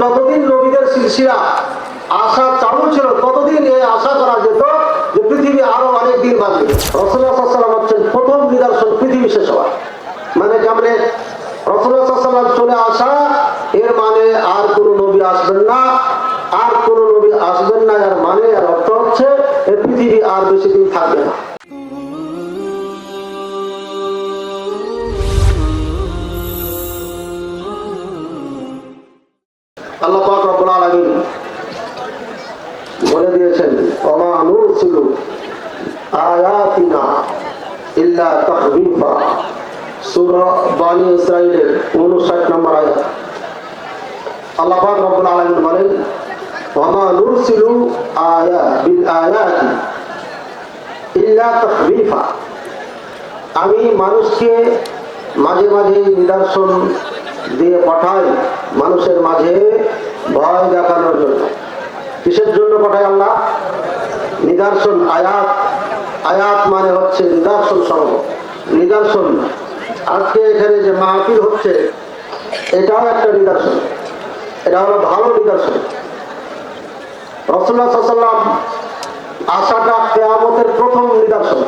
যতদিন নবীদের শিলশিরা আশা চালু ছিল, ততদিন এই আশা করা যেত যে পৃথিবী আরও অনেক দিন বাঁচবে। রসুল্লাহাম হচ্ছেন প্রথম নিদর্শন পৃথিবী শেষ হওয়া। মানে কেমনে? রসুল্লাহাম চলে আসা, এর মানে আর কোন নবী আসবেন না, আর কোন নবী আসবেন না, এর মানে এর ইল্লা সূরা বানি ইসরাইলের 59 নম্বর আয়াত। আল্লাহ পাক রব্বুল আলামিন বলেন ওমা নুরসিলু আয়া, বিল আয়াতি ইল্লা তাহবিফা আমি মানুষকে মাঝে মাঝে নিদর্শন দিয়ে পাঠাই মানুষের মাঝে ভয় দেখানোর জন্য। কিসের জন্য পাঠাই আল্লাহ? নিদর্শন, আয়াত। আয়াত মানে হচ্ছে নিদর্শন সহ নিদর্শন। আজকে এখানে যে মাহফিল হচ্ছে, এটাও একটা নিদর্শন। এটা হলো ভালো নিদর্শন। রসুল্লাহ সাল্লাম আশাটা কেয়ামতের প্রথম নিদর্শন।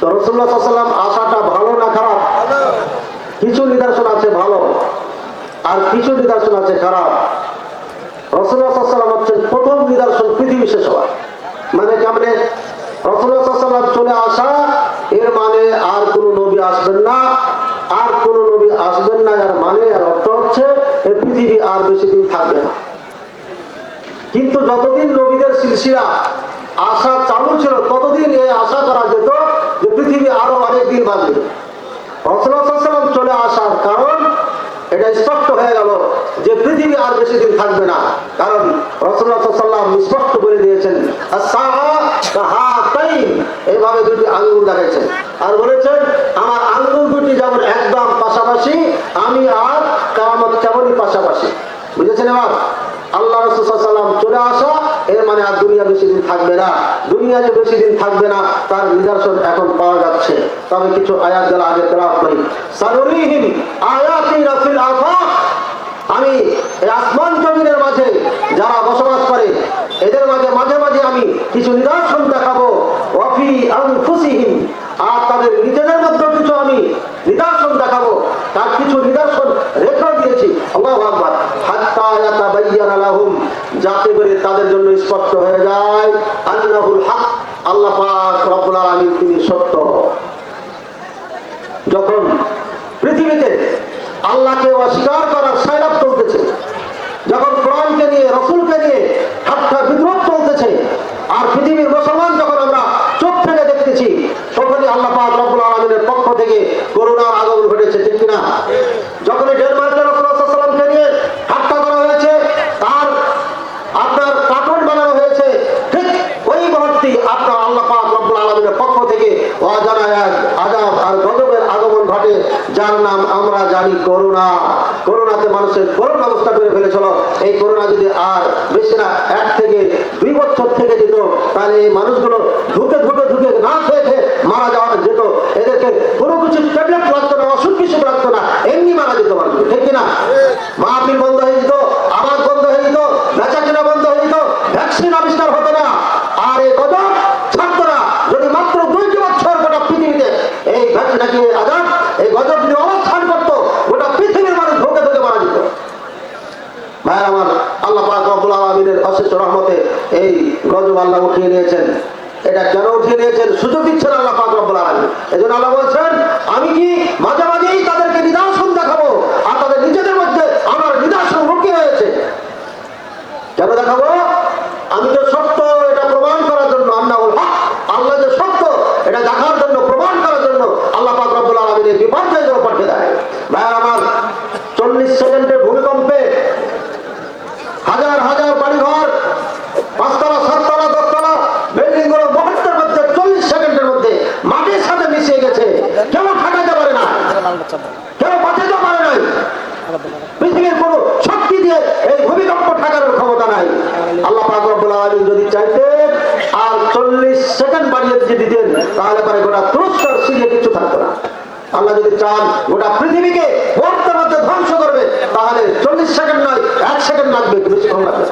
তো রসুল্লাহ আশাটা ভালো না খারাপ? কিছু নিদর্শন আছে ভালো, আর কিছু নিদর্শন আছে খারাপ। রসুল্লাহ সাল্লাম হচ্ছেন প্রথম নিদর্শন পৃথিবী শেষ হওয়া। মানে কেমনে? রসুল্লাহ চলে আসা, এর মানে আর কোনো নবী আসবেন না। আর কোনো নবী আসবেন না, এর মানে এর অর্থ হচ্ছে পৃথিবী আর বেশি দিন থাকবে না। কিন্তু যতদিন নবীদের সিলসিলা, আশা চালু ছিল, ততদিন এই আশা করা যেত যে পৃথিবী আরও অনেক দিন বাঁচবে। রসুলাম চলে আসার কারণ এটা স্পষ্ট হয়ে গেল যে পৃথিবী আর বেশি দিন থাকবে না। কারণ রসুল্লাহাম স্পষ্ট বলে দিয়েছেন এইভাবে দুটি আঙ্গুল দেখাইছেন। আর বলেছেন, আমার আঙ্গুল দুটি যেমন একদম পাশাপাশি, আমি আর তেমন তেমনই পাশাপাশি। বুঝেছেন এবার? আল্লাহ রসুল্লাহ সাল্লাম চলে আসা এর মানে আর দুনিয়া বেশি দিন থাকবে না। দুনিয়া যে বেশি দিন থাকবে না, তার নিদর্শন এখন পাওয়া যাচ্ছে। তবে কিছু আয়াত যারা আগে তেলাপ করি। সানুরিহীন আয়াতি আমি আসমান জমিনের মাঝে যারা বসবাস করে, এদের মাঝে মাঝে মাঝে আমি কিছু নিদর্শন দেখাবো ওয়াফি আনফুসিহিম আর তাদের নিজেদের মধ্যে কিছু আমি নিদর্শন দেখাবো তার কিছু নিদর্শন রেখা দিয়েছি আল্লাহু আকবার হাত্তা ইয়াতাবায়্যানা লাহুম যাতে করে তাদের জন্য স্পষ্ট হয়ে যায় আল্লাহুল হক আল্লাহ পাক রব্বুল তিনি সত্য। যখন পৃথিবীতে আল্লাহকে অস্বীকার করার সাইলাপ চলতেছে, যখন কোরআনকে নিয়ে, রসুলকে নিয়ে বিদ্রোহ চলতেছে, আর পৃথিবীর মুসলমান যখন আমরা চোখ থেকে দেখতেছি তখনই আল্লাহ পাক রব্বুল আলমিনের পক্ষ থেকে করোনার আগমন ঘটেছে ঠিক কিনা যখনই ডেনমার্কের রসুলামকে নিয়ে ঠাট্টা করা হয়েছে তার আপনার কার্টুন বানানো হয়েছে ঠিক ওই মুহূর্তে আপনার আল্লাহ পাক রব্বুল আলমিনের পক্ষ থেকে অজানা এক আজাব আর গজবের আগমন ঘটে যার নাম আমরা জানি করোনা করোনাতে মানুষের করোনা অবস্থা করে ফেলেছিল এই করোনা যদি আর বেশি না এক থেকে দুই বছর থেকে যেত তাহলে এই মানুষগুলো ধুকে ধুকে ধুকে না খেয়ে খেয়ে মারা যাওয়া যেত এদেরকে কোনো কিছু ট্যাবলেট লাগতো না ওষুধ কিছু লাগতো না এমনি মারা যেত মানুষ ঠিক কিনা মাহফিল বন্ধ হয়ে যেত আবাদ বন্ধ হয়ে যেত বেচা কেনা বন্ধ হয়ে যেত ভ্যাকসিন আবিষ্কার হতো না আর এই গজব ছাড়তো না যদি মাত্র দুইটি বছর গোটা পৃথিবীতে এই ভ্যাকসিন নাকি আজাদ এই গজব যদি অবস্থান করতো গোটা পৃথিবীর মানুষ ধোকে ধোকে মারা যেত ভাই আমার আল্লাহ পাক রব্বুল আলামিনের অশেষ রহমতে এই গজব আল্লাহ উঠিয়ে নিয়েছেন এটা কেন উঠিয়ে নিয়েছেন সুযোগ দিচ্ছেন আল্লাহ পাক রব্বুল আলামিন। এজন্য আল্লাহ বলছেন, আমি কি মাঝে মাঝেই তাদেরকে নিদর্শন দেখাবো? আর তাদের নিজেদের মধ্যে আমার নিদর্শন রুকি হয়েছে। কেন দেখাবো? আমি তো সত্য এটা প্রমাণ করার জন্য আল্লাহ আল্লাহ যে সত্য এটা দেখার জন্য, প্রমাণ করার জন্য আল্লাহ পাক রব্বুল আলামিন এই বিপর্যয় পাঠিয়ে দেয় ভাই আমার চল্লিশ সেকেন্ডের ভূমিকম্পে দিয়ে এই ভূমিকম্প ঠেকানোর ক্ষমতা নাই। আল্লাহ পাক যদি চাইতেন, আর চল্লিশ সেকেন্ড বাড়িয়ে যদি দিতেন, তাহলে পরে গোটা তুরস্কর সিরিয়া কিছু থাকতো না। আল্লাহ যদি চান, গোটা পৃথিবীকে মুহূর্তের ধ্বংস করবে, তাহলে চল্লিশ সেকেন্ড নয়, এক সেকেন্ড লাগবে বেশিক্ষণ লাগবে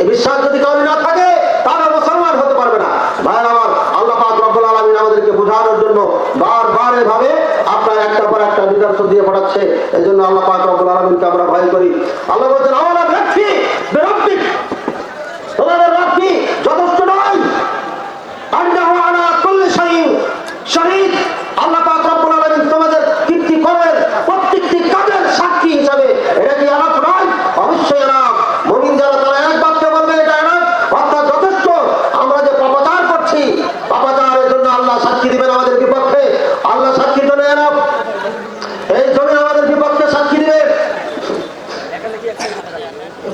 এই বিশ্বাস যদি কারণ না থাকে তারা মুসলমান হতে পারবে না। ভাই আমার, আল্লাহ পাক রব্বুল আলামিন আমাদেরকে বোঝানোর জন্য বারবার এভাবে আপনার একটা পর একটা নিদর্শন দিয়ে পড়াচ্ছে। এই জন্য আল্লাহ পাক আলমিনকে আমরা ভয় করি। আল্লাহ বলছেন আমরা ব্যক্তি তোমাদের রব্বি যথেষ্ট নয় আন্নাহু আলা কুল্লি শাইইন শাহীদ আল্লাহ পাক রব্বুল আলামিন তোমাদের কীর্তি করেন প্রত্যেকটি কাজের সাক্ষী হিসাবে এটা কি আলাপ নয় অবশ্যই আলাপ মুমিন যারা তারা এক বাক্যে বলবে এটা আলাপ অর্থাৎ যথেষ্ট আমরা যে পাপাচার করছি পাপাচারের জন্য আল্লাহ সাক্ষী দিবেন আমাদের বিপক্ষে আল্লাহ সাক্ষী জন্য আলাপ এই জমি আমাদের বিপক্ষে সাক্ষী দিবে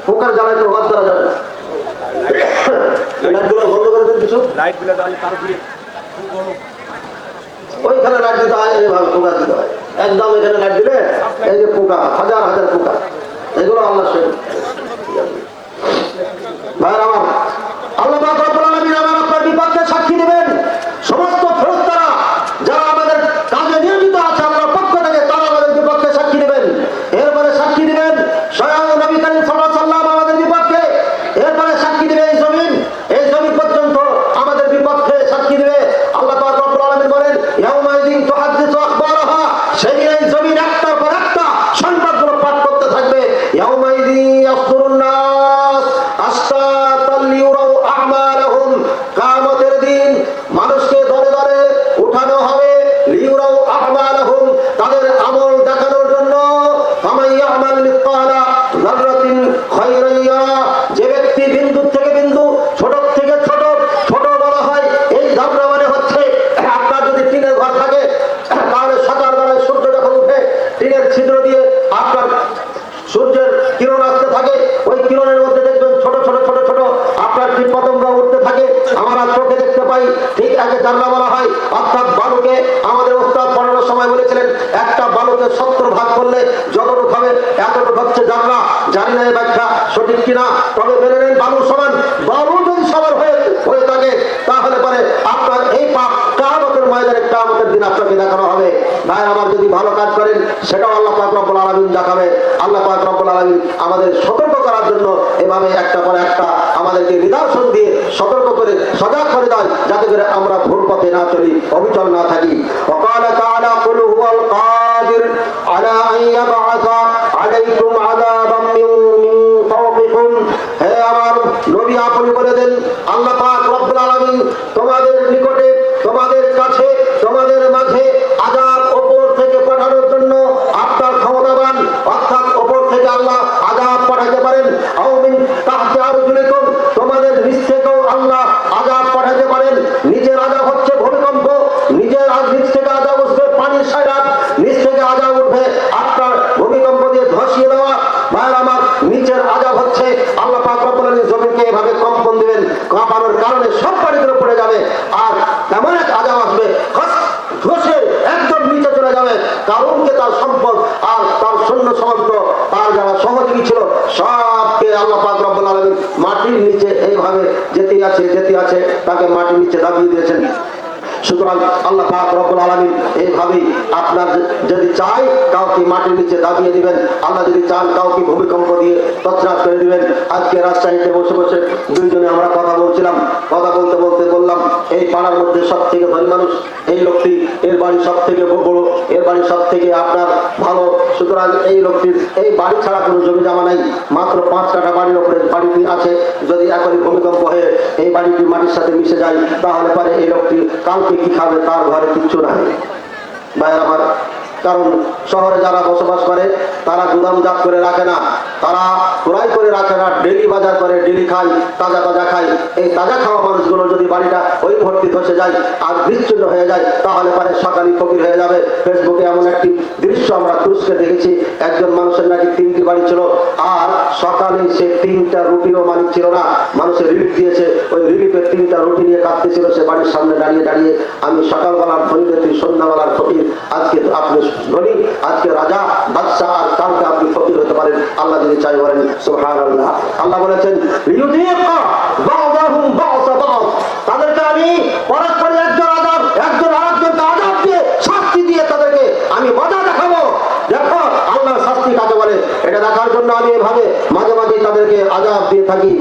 পোকার জ্বালায় তো হাত ধরা যাবে লাইটগুলো বন্ধ করে দেন কিছু। লাইটগুলো তাহলে তার উপরে ওইখানে লাইট দিতে হয় এইভাবে পোকা দিতে হয়। একদম এখানে লাইট দিলে এই যে পোকা হাজার হাজার পোকা এগুলো আল্লাহ সে ভাই আমার ইয়াউমাইযিন আমরা চোখে দেখতে পাই। ঠিক একে জানলা বলা হয়, অর্থাৎ বালুকে আমাদের ওস্তাদ পড়ানোর সময় বলেছিলেন, একটা বালুকে সত্তর ভাগ করলে যতটুক হবে, এতটুক হচ্ছে জানলা। জানি না ব্যাখ্যা সঠিক কিনা, তবে মেনে নেন বালু সমান। বালু যদি সমান হয়ে হয়ে থাকে, তাহলে পরে আপনার এই পাপ কামতের ময়দানে কামতের দিন আপনাকে দেখানো হবে। ভাই আমার যদি ভালো কাজ করেন, সেটাও আল্লাহ পাক রব্বুল আলামিন দেখাবে। আল্লাহ পাক রব্বুল আলামিন আমাদের সতর্ক করার জন্য এভাবে একটা পর একটা আমাদেরকে নিদর্শন দিয়ে সতর্ক করে সজাগ করে দেয় যাতে করে আমরা ভুল পথে না চলি অবিচল না থাকি وقال تعالى قل هو القادر على أن يبعث عليكم عذابا من من فوقكم হে আমার নবী আপনি বলে দেন আল্লাহ পাক রব্বুল আলামিন তোমাদের নিকটে তোমাদের কাছে তোমাদের মাঝে আজাব ওপর থেকে পাঠানোর জন্য আপনার ক্ষমতাবান অর্থাৎ ওপর থেকে আল্লাহ আজাব পাঠাতে পারেন আউমিন তাহতে আরো নিচে দিয়েছেন। সুতরাং আল্লাহ পাক রব্বুল আলামিন এইভাবেই আপনার যদি চাই কাউকে মাটির নিচে দাবিয়ে দিবেন। আল্লাহ যদি চান, কাউকে ভূমিকম্প দিয়ে তৎরাত করে দিবেন। আজকে রাজশাহীতে বসে বসে দুইজনে আমরা কথা বলছিলাম। কথা বলতে বলতে বললাম, এই পাড়ার মধ্যে সব থেকে ধনী মানুষ, এই লোকটি, এর বাড়ি সব থেকে বড়, এর বাড়ি সব থেকে আপনার ভালো সুতরাং এই লোকটির এই বাড়ি ছাড়া কোনো জমি জমা নাই, মাত্র পাঁচ কাঠা বাড়ির ওপরে বাড়িটি আছে যদি এখনই ভূমিকম্প হয়ে এই বাড়িটি মাটির সাথে মিশে যায়, তাহলে পরে এই লোকটি কালকে কি খাবে তার ঘরে কিচ্ছু নাই। বাইরে আমার, কারণ শহরে যারা বসবাস করে, তারা গুদাম জাত করে রাখে না। তারা করে রাখে ডেলি বাজার করে ডেলি খায়, তাজা তাজা খায়। এই তাজা খাওয়া মানুষগুলো যদি বাড়িটা ওই ভর্তি ধসে যায় আর বিচ্ছিন্ন হয়ে যায়, তাহলে পরে সকালই ফকির হয়ে যাবে। ফেসবুকে এমন একটি দৃশ্য আমরা তুরস্কে দেখেছি। একজন মানুষের নাকি তিনটি বাড়ি ছিল, আর সকালে সে তিনটা রুটিও মালিক ছিল না। মানুষের রিলিফ দিয়েছে, ওই রিলিফের তিনটা রুটি নিয়ে কাঁদতেছিল সে বাড়ির সামনে দাঁড়িয়ে দাঁড়িয়ে। আমি সকালবেলার ধনীদের তুই সন্ধ্যাবেলার ফকির, আজকে আপনি ধনী, আজকে রাজা, বাদশাহ, আর কালকে আপনি ফকির হতে পারেন। আল্লাহ যদি চাই বলেন সুহান বলেছেন। তাদেরকে আমি পরস্পর একজন আজাব একজন আরেকজনকে দিয়ে শাস্তি দিয়ে তাদেরকে আমি মজা দেখাবো। দেখো, আল্লাহ শাস্তি কাকে বলে? এটা দেখার জন্য আমি এভাবে মাঝে মাঝে তাদেরকে আজাব দিয়ে থাকি।